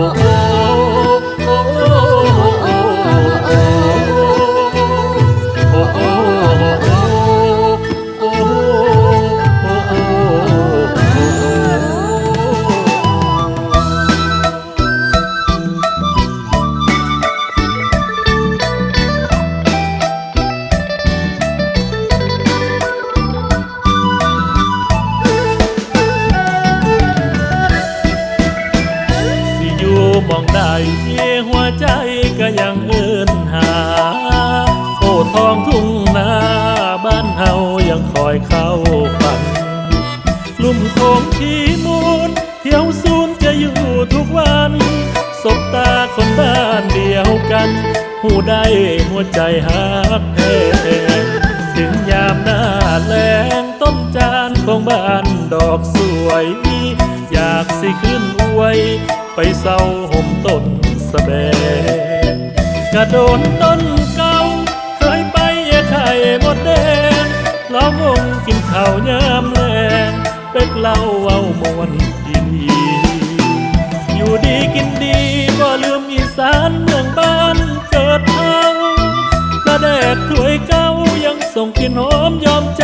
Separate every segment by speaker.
Speaker 1: Oh, มองได้หัวใจก็ยังเอินหา โอ้ทองทุ่งนาบ้านเฮายังคอยเข้าฝัน ลุ่มโขงที่มูลเที่ยวซูนจะอยู่ทุกวัน สบตาคนบ้านเดียวกัน หูได้หัวใจหักแท้ถึงยามหน้าแล้งต้นจานของบ้านดอกสวย อยากสิขึ้นอวย ไปเศร้าห่มต้นสะแบงกระโดนต้นเก่าเคยไปแย่ไข่หมดแดงล้อมวงกินข้าวยามแลงเป็กเล่าเว้ามวนดีอยู่ดีกินดีบ่ลืมอีสานเมืองบ้านเกิดเฮากระแดดถ้วยเก่ายังส่งกลินหอมยอมใจ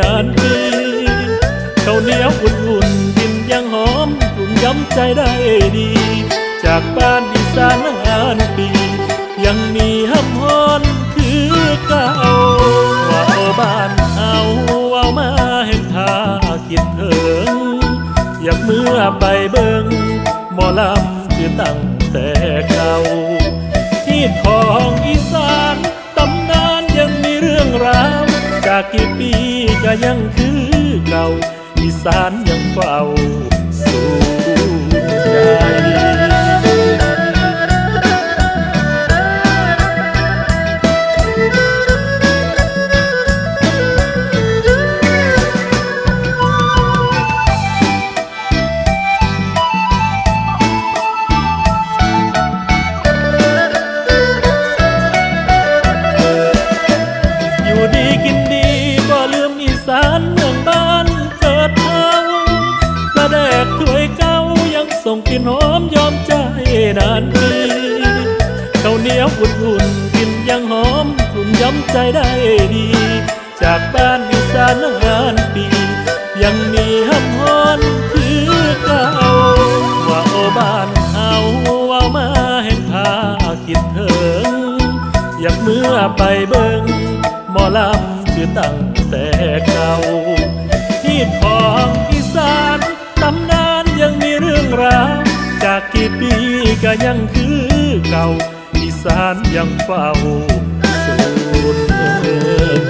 Speaker 1: นานปีข้าวเหนียวอุ่นๆกินยังหอมกลุ่มย้ำใจได้ จากบ้านอีสานนานปี ยังมีห้ำฮอนคือเก่าว่าโอบ้านเอาเอามาเห็นทาคิดถึงอยากเมื่อไปเบิงหมอลำคือตั้งแต่เก่าที่ของอีสานตำนานยังมีเรื่องราว จากกี่ปีก็ยังคือเก่าอีสานยังเฝ้าสู่ใจ กินดีบ่ลืมอีสานเมืองบ้านเกิดเฮากระแดกถ้วยเก่ายังส่งกลิ่นหอมยอมใจนานปีข้าวเหนียวอุ่นๆกินยังหอมกลุ่นย้ำใจได้ดี จากบ้านอีสานนานปี ยังมีห้ำฮอนคือเก่าว่าโอบ้านเฮาเอามาเห็นพาคิดถึงอยากเมื่อไปเบิงหมอ ลำคือตั้งแต่เก่าที่ของอีสานตำนานยังมีเรื่องราวจากกี่ปีก็ยังคือเก่าอีสานยังเฝ้าสูญใจอ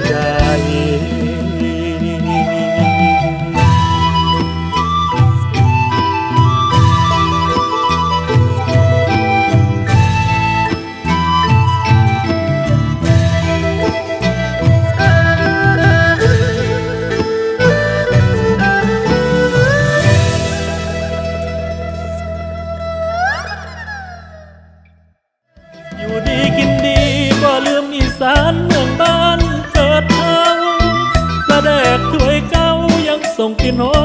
Speaker 1: บ้าน